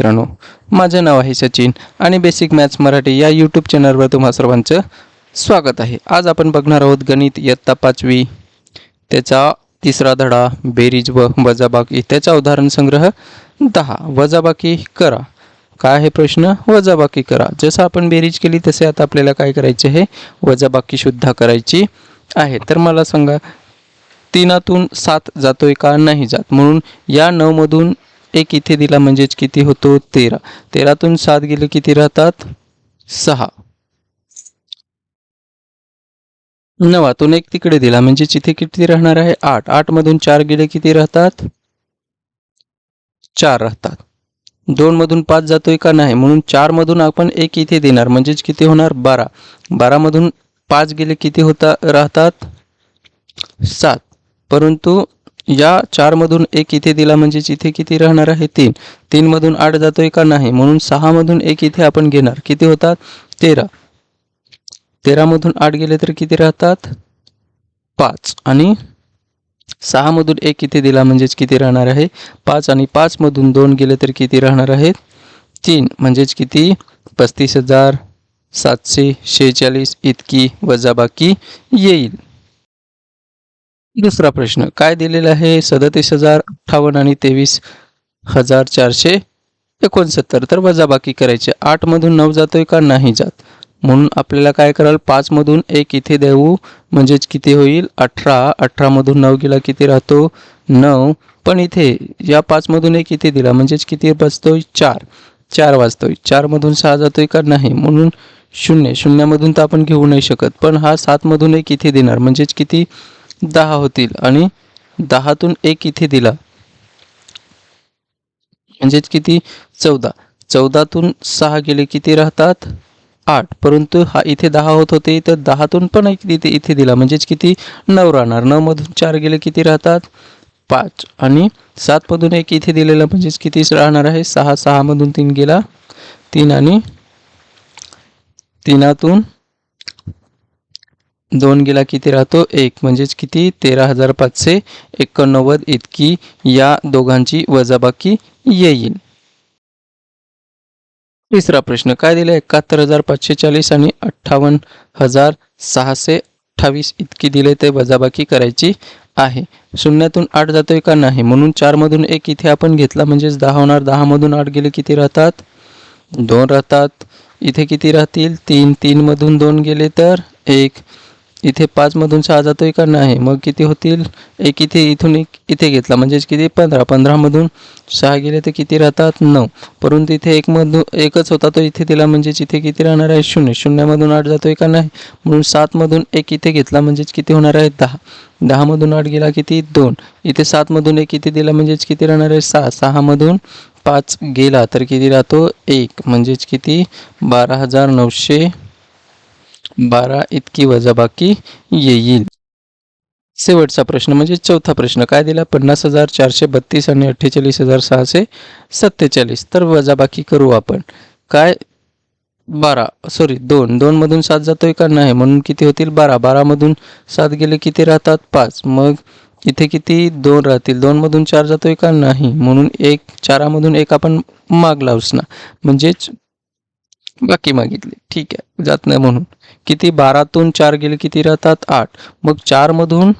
मित्रांनो माझं नाव आहे सचिन आणि बेसिक मॅथ्स मराठी या यूट्यूब चॅनलवर तुम्हा सर्वांचं स्वागत आहे. आज आपण बघणार आहोत गणित इयत्ता पाचवी. त्याचा तिसरा धडा बेरीज व वजाबाकी त्याचा उदाहरण संग्रह दहा. वजाबाकी करा. काय आहे प्रश्न? वजाबाकी करा. जसं आपण बेरीज केली तसे आता आपल्याला काय करायचे आहे? वजाबाकी सुद्धा करायची आहे. तर मला सांगा तीनातून सात जातोय का? नाही जात. म्हणून या नऊमधून एक इथे दिला म्हणजेच किती होतो? तेरा. तेरातून सात गेले किती राहतात? सहा. नवातून एक तिकडे दिला म्हणजेच इथे किती राहणार आहे? आठ. आठ मधून चार गेले किती राहतात? चार राहतात. दोन मधून पाच जातोय का नाही? म्हणून चार मधून आपण एक इथे देणार म्हणजेच किती होणार? बारा. बारा मधून पाच गेले किती होता राहतात? सात. परंतु या चारमधून एक इथे दिला म्हणजेच इथे किती राहणार आहे तीन. तीनमधून आठ जातोय का नाही? म्हणून सहामधून एक इथे आपण घेणार. किती होतात? तेरा. तेरामधून आठ गेले तर किती राहतात? पाच. आणि सहामधून एक इथे दिला म्हणजेच किती राहणार आहे? पाच. आणि पाचमधून दोन गेले तर किती राहणार आहेत तीन. म्हणजेच किती? पस्तीस हजार सातशे शेहेचाळीस. इतकी वजाबाकी येईल. दुसरा प्रश्न काय दिलेला आहे सदतीस हजार अठ्ठावन्न आणि तेवीस हजार चारशे एकोणसत्तर? तर वजाबाकी करायचे. आठमधून नऊ जातोय का? नाही जात. म्हणून आपल्याला काय कराल? पाचमधून एक इथे देऊ. म्हणजेच किती होईल? अठरा. अठरामधून नऊ गेला किती राहतो? नऊ. पण इथे या पाचमधून एक इथे दिला. म्हणजेच किती वाजतोय चार. चार वाजतोय. चारमधून सहा जातोय का? नाही. म्हणून शून्य. शून्यामधून तर आपण घेऊ नाही शकत. पण हा सातमधून एक इथे देणार. म्हणजेच किती? दहा होतील आणि दहातून एक इथे दिला. म्हणजेच किती? चौदा. चौदातून सहा गेले किती राहतात? आठ. परंतु हा इथे दहा होत होते तर दहातून पण एक इथे इथे दिला. म्हणजेच किती? नऊ राहणार. नऊ मधून चार गेले किती राहतात? पाच. आणि सातमधून एक इथे दिलेलं म्हणजेच किती राहणार आहे? सहा. सहामधून तीन गेला. तीन आणि तीनातून दोन गेला किती राहतो? एक. म्हणजेच किती? तेरा हजार पाचशे एकोणनव्वद इतकी या दोघांची वजाबाकी येईल. तिसरा प्रश्न काय दिला एकाहत्तर हजार पाचशे चाळीस आणि अठ्ठावन्न हजार सहाशे अठ्ठावीस इतकी दिले ते वजाबाकी करायची आहे. शून्यातून आठ जातोय का नाही? म्हणून चारमधून एक इथे आपण घेतला म्हणजेच दहा होणार. दहामधून आठ गेले किती राहतात? दोन राहतात. इथे किती राहतील? तीन. तीनमधून दोन गेले तर एक. इथे पाचमधून सहा जातोय का नाही? मग किती होतील? एक इथे इथून एक इथे घेतला. म्हणजेच किती? पंधरा. पंधरामधून सहा गेले तर किती राहतात? नऊ. परंतु इथे एकमधून एकच होता तो इथे दिला. म्हणजेच इथे किती राहणार आहे? शून्य. शून्यामधून आठ जातोय का नाही? म्हणून सातमधून एक इथे घेतला. म्हणजेच किती होणार आहे? दहा. दहामधून आठ गेला किती? दोन. इथे सातमधून एक इथे दिला. म्हणजेच किती राहणार आहे? सहा. सहामधून पाच गेला तर किती राहतो? एक. म्हणजेच किती? बारा हजार नऊशे बारा इतकी वजाबाकी येईल. शेवटचा प्रश्न म्हणजे चौथा प्रश्न काय दिला? पन्नास हजार चारशे बत्तीस आणि अठ्ठेचाळीस हजार सहाशे सत्तेचाळीस. तर वजाबाकी करू आपण. काय? बारा. सॉरी दोन. दोनमधून सात जातोय का? नाही. म्हणून किती होतील? बारा. बारामधून सात गेले किती राहतात? पाच. मग इथे किती? दोन राहतील. दोनमधून चार जातोय का? नाही. म्हणून एक चारामधून एक आपण माग लावसना ना. म्हणजेच बाकी मागितली. ठीक आहे. जात नाही म्हणून. किती? बारातून चार गेले किती राहतात? आठ. मग चारमधून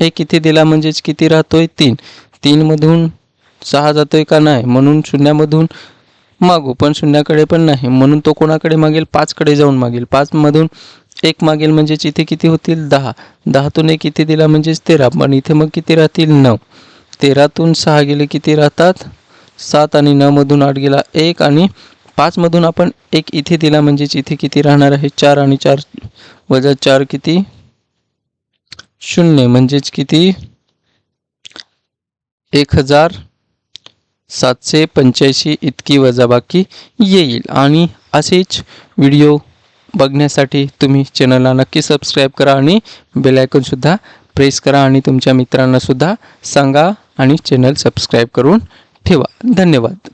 हे किती दिला? म्हणजेच किती राहतोय? तीन. तीनमधून सहा जातोय का नाही? म्हणून शून्यामधून मागू. पण शून्याकडे पण नाही. म्हणून तो कोणाकडे मागेल? पाचकडे जाऊन मागेल. पाचमधून एक मागेल म्हणजेच इथे किती होतील? दहा. दहातून एक इथे दिला? म्हणजेच तेरा. पण इथे मग किती राहतील? नऊ. तेरातून सहा गेले किती राहतात? सात आणि नऊ मधून आठ गेला. एक आणि पाचमधून आपण एक इथे दिला म्हणजेच इथे किती राहणार आहे? चार आणि चार वजा चार किती? शून्य. म्हणजेच किती? एक हजार सातशे पंच्याऐंशी इतकी वजाबाकी येईल. आणि असेच व्हिडिओ बघण्यासाठी तुम्ही चॅनलला नक्की सबस्क्राईब करा आणि बेलायकनसुद्धा प्रेस करा आणि तुमच्या मित्रांनासुद्धा सांगा आणि चॅनल सबस्क्राईब करून ठेवा. धन्यवाद.